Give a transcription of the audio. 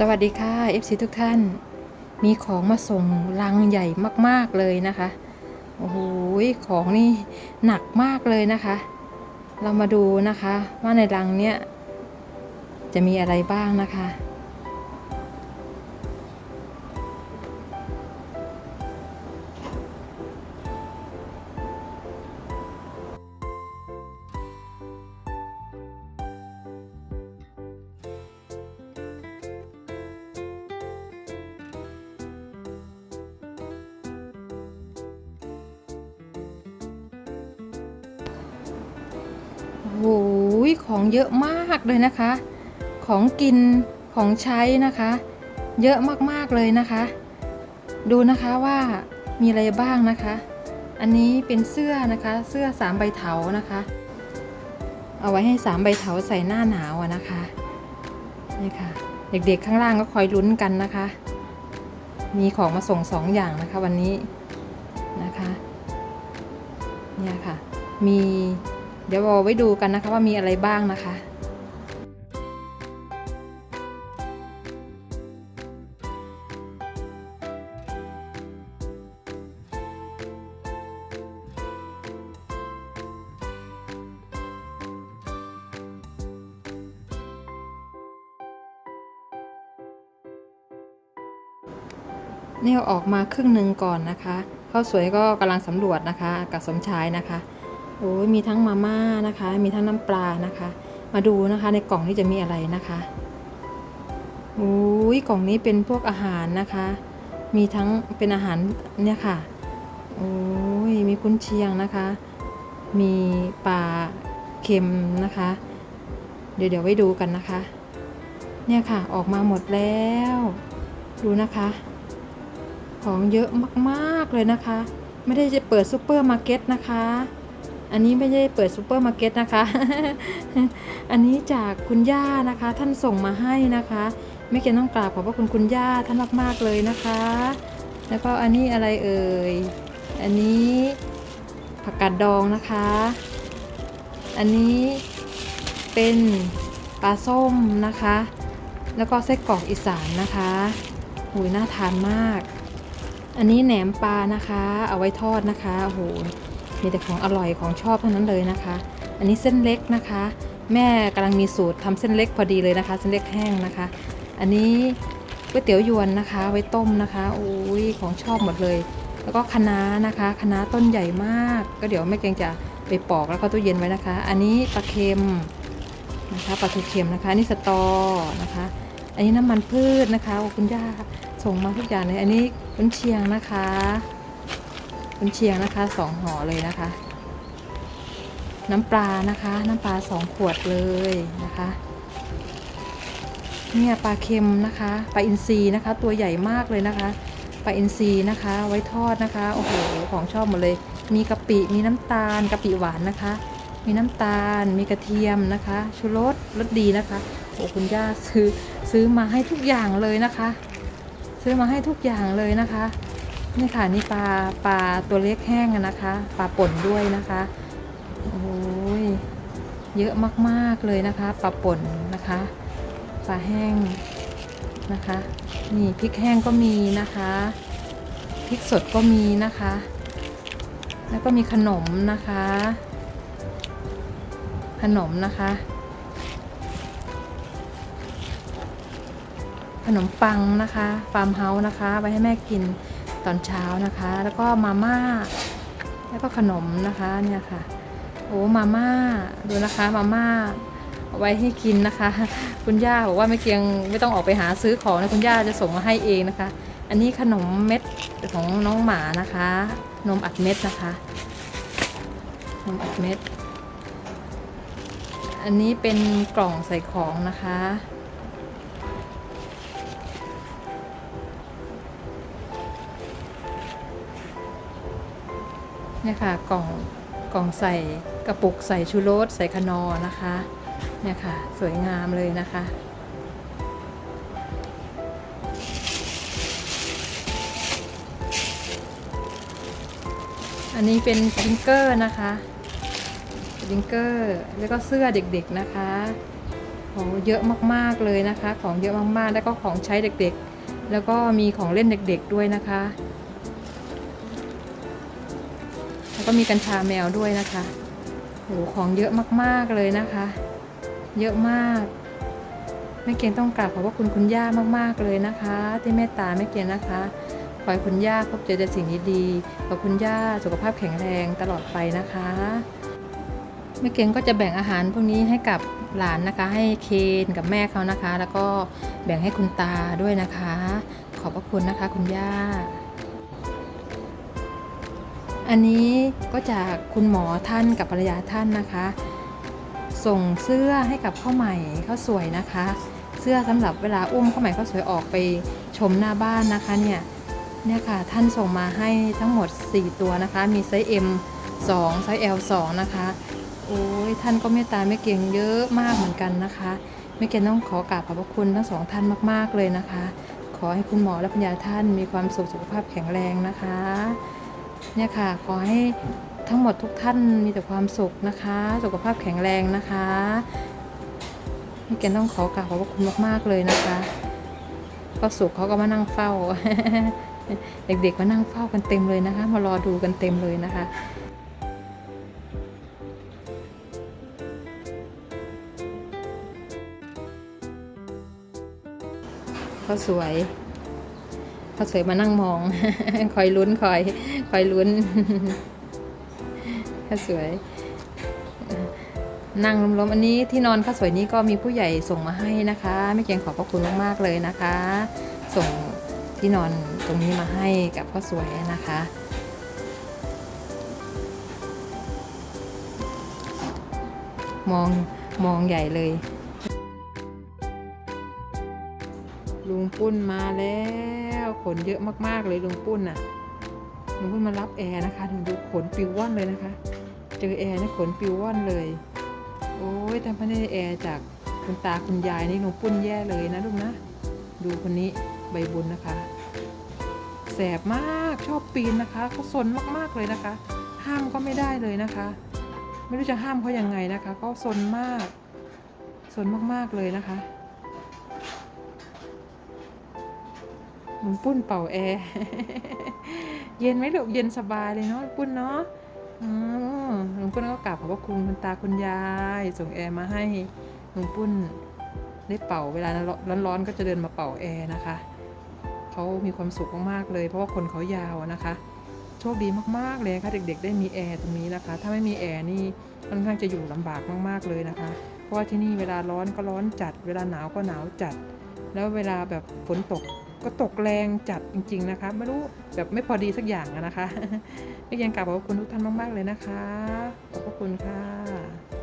สวัสดีค่ะ FC ทุกท่าน มีของมาส่งลังใหญ่มากๆเลยนะคะ โอ้โหของนี่หนักมากเลยนะคะ เรามาดูนะคะว่าในลังเนี้ยจะมีอะไรบ้างนะคะ ของเยอะมากเลยนะคะ ของกินของใช้นะคะ เยอะมากๆเลยนะคะ ดูนะคะว่ามีอะไรบ้างนะคะ อันนี้เป็นเสื้อนะคะ เสื้อสามใบเถานะคะ เอาไว้ให้สามใบเถาใส่หน้าหนาวนะคะนี่ค่ะ เด็กๆข้างล่างก็คอยลุ้นกันนะคะ มีของมาส่งสองอย่างนะคะวันนี้นะคะ เนี่ยค่ะ มี เดี๋ยวเราไว้ดูกันนะคะว่ามีอะไรบ้างนะคะนี่อออกมาครึ่งหนึ่งก่อนนะคะข้าวสวยก็กำลังสำรวจนะคะ กับสมชายนะคะ โอ้ยมีทั้งมาม่านะคะ มีทั้งน้ำปลานะคะ มาดูนะคะในกล่องนี้จะมีอะไรนะคะโอ้ยกล่องนี้เป็นพวกอาหารนะคะ มีทั้งเป็นอาหารเนี่ยค่ะโอ้ยมีกุนเชียงนะคะ มีปลาเค็มนะคะ เดี๋ยวเดี๋ยวไว้ดูกันนะคะ เนี่ยค่ะออกมาหมดแล้ว ดูนะคะ ของเยอะมากๆเลยนะคะ ไม่ได้จะเปิดซูเปอร์มาร์เก็ตนะคะ อันนี้ไม่ได้เปิดซูเปอร์มาร์เก็ตนะคะ อันนี้จากคุณย่านะคะ ท่านส่งมาให้นะคะไม่เกินต้องกราบขอบพระคุณคุณย่าท่านมาก ๆ เลยนะคะ แล้วก็อันนี้อะไรเอ่ย อันนี้ผักกาดดองนะคะ อันนี้เป็นปลาส้มนะคะ แล้วก็ไส้กรอกอีสานนะคะหูยน่าทานมาก อันนี้แหนมปลานะคะ เอาไว้ทอดนะคะโอ้โห มีแต่ของอร่อยของชอบเทั้งนั้นเลยนะคะ อันนี้เส้นเล็กนะคะ แม่กำลังมีสูตรทำเส้นเล็กพอดีเลยนะคะ เส้นเล็กแห้งนะคะ อันนี้ก๋วยเตี๋ยวยวนนะคะ ไว้ต้มนะคะโอ้ยของชอบหมดเลย แล้วก็คะน้านะคะคะน้าต้นใหญ่มาก ก็เดี๋ยวแม่เกงจะไปปอกแล้วก็ตู้เย็นไว้นะคะ อันนี้ปลาเค็มนะคะปลาทูเค็มนะคะนนี่สตอนะคะ อันนี้น้ำมันพืชนะคะคุณย่าส่งมาทุกอย่างเลยอันนี้กุนเชียงนะคะ กุนเชียงนะคะสองห่อเลยนะคะ น้ำปลานะคะ น้ำปลาสองขวดเลยนะคะ เนี่ยปลาเค็มนะคะปลาอินทรีนะคะ ตัวใหญ่มากเลยนะคะปลาอินทรีนะคะ ไว้ทอดนะคะโอ้โหของชอบหมดเลย มีกะปิมีน้ำตาลกะปิหวานนะคะ มีน้ำตาล มีกระเทียมนะคะ ชูรสรสดีนะคะโอ้คุณย่าซื้อซื้อมาให้ทุกอย่างเลยนะคะ ซื้อมาให้ทุกอย่างเลยนะคะ นี่ค่ะนี่ปลาปลาตัวเล็กแห้งนะคะปลาป่นด้วยนะคะโอ้ยเยอะมากๆเลยนะคะปลาป่นนะคะปลาแห้งนะคะนี่พริกแห้งก็มีนะคะพริกสดก็มีนะคะ แล้วก็มีขนมนะคะ ขนมนะคะ ขนมปังนะคะฟาร์มเฮาส์นะคะไว้ให้แม่กิน ตอนเช้านะคะ แล้วก็มาม่า แล้วก็ขนมนะคะเนี่ยค่ะ โอ้มาม่าดูนะคะมาม่าเอาไว้ให้กินนะคะ คุณย่าบอกว่าไม่เกียงไม่ต้องออกไปหาซื้อของนะคุณย่าจะส่งมาให้เองนะคะ อันนี้ขนมเม็ดของน้องหมานะคะนมอัดเม็ดนะคะนมอัดเม็ด อันนี้เป็นกล่องใส่ของนะคะ เนี่ยค่ะกล่องกล่องใส่กระปุกใส่ชูรสใส่คนอนะคะเนี่ยค่ะสวยงามเลยนะคะอันนี้เป็นสิงเกอร์นะคะสิงเกอร์แล้วก็เสื้อเด็กๆนะคะของเยอะมากๆเลยนะคะ ของเยอะมากๆ แล้วก็ของใช้เด็กๆ แล้วก็มีของเล่นเด็กๆด้วยนะคะ ก็มีกัญชาแมวด้วยนะคะโหของเยอะมากๆเลยนะคะ เยอะมากแม่เกียงต้องกราบขอบพระคุณคุณย่ามากๆเลยนะคะ ที่เมตตาแม่เกียงนะคะขอให้คุณย่าพบเจอแต่สิ่งดีๆขอคุณย่าสุขภาพแข็งแรงตลอดไปนะคะแม่เกียงก็จะแบ่งอาหารพวกนี้ให้กับหลานนะคะ ให้เคนกับแม่เขานะคะ แล้วก็แบ่งให้คุณตาด้วยนะคะ ขอบพระคุณนะคะ คุณย่า อันนี้ก็จากคุณหมอท่านกับภรรยาท่านนะคะ ส่งเสื้อให้กับข้าวใหม่ข้าวสวยนะคะ เสื้อสำหรับเวลาอุ้มข้าวใหม่ข้าวสวยออกไปชมหน้าบ้านนะคะเนี่ยเนี่ยค่ะท่านส่งมาให้ทั้งหมด 4 ตัวนะคะ มีไซส์ M 2ไซส์ L 2นะคะโอ้ยท่านก็เมตตาแม่เกียงเยอะมากเหมือนกันนะคะแม่เกียงต้องขอกราบขอบพระคุณทั้งสองท่านมาก ๆเลยนะคะ ขอให้คุณหมอและพญาท่านมีความสุขสุขภาพแข็งแรงนะคะ เนี่ยค่ะ ขอให้ทั้งหมดทุกท่านมีแต่ความสุขนะคะ สุขภาพแข็งแรงนะคะนี่แกต้องขอกราบขอบพระคุณมากๆเลยนะคะก็สุขเขาก็มานั่งเฝ้า เด็กๆมานั่งเฝ้ากันเต็มเลยนะคะ มารอดูกันเต็มเลยนะคะเขาสวย เขาสวยมานั่งมอง คอยลุ้นคอยคอยลุ้นข้าสวยนั่งล้มๆอันนี้ที่นอนข้าสวยนี้ก็มีผู้ใหญ่ส่งมาให้นะคะไม่เกียงขอบพระคุณมากๆเลยนะคะ ส่งที่นอนตรงนี้มาให้กับข้าสวยนะคะ มองมองใหญ่เลย ลุงปุ้นมาแล้วขนเยอะมากๆเลยลุงปุ้นน่ะลุงปุ้นมารับแอร์นะคะถึงดูขนปิวว่อนเลยนะคะ เจอแอร์นี่ขนปิวว่อนเลย โอ้ยแต่ไม่ได้แอร์จากคุณตาคุณยายนี่ลุงปุ้นแย่เลยนะลูกนะดูคนนี้ใบบุญนะคะแสบมากชอบปีนนะคะเขาซนมากๆเลยนะคะ ห้ามก็ไม่ได้เลยนะคะ ไม่รู้จะห้ามเขายังไงนะคะเขาซนมากซนมากๆเลยนะคะ หนุนปุ้นเป่าแอร์เย็นไหมลูกเย็นสบายเลยเนาะปุ้นเนาะอ๋อหลวงปุ้นก็กราบขอบพระคุณคุณตาคุณยาย ส่งแอร์มาให้หลวงปุ้นได้เป่าเวลาร้อนๆก็จะเดินมาเป่าแอร์นะคะเขามีความสุขมากๆเลย เพราะว่าคนเขายาวนะคะ โชคดีมากๆเลยค่ะเด็กๆ ได้มีแอร์ตรงนี้นะคะ ถ้าไม่มีแอร์นี่ค่อนข้างจะอยู่ลำบากมากๆเลยนะคะ เพราะว่าที่นี่เวลาร้อนก็ร้อนจัด เวลาหนาวก็หนาวจัด แล้วเวลาแบบฝนตก ก็ตกแรงจัดจริง ๆ นะคะไม่รู้แบบไม่พอดีสักอย่างอะนะคะก็ยังกราบขอบคุณทุกท่านมาก ๆ เลยนะคะ ขอบคุณค่ะ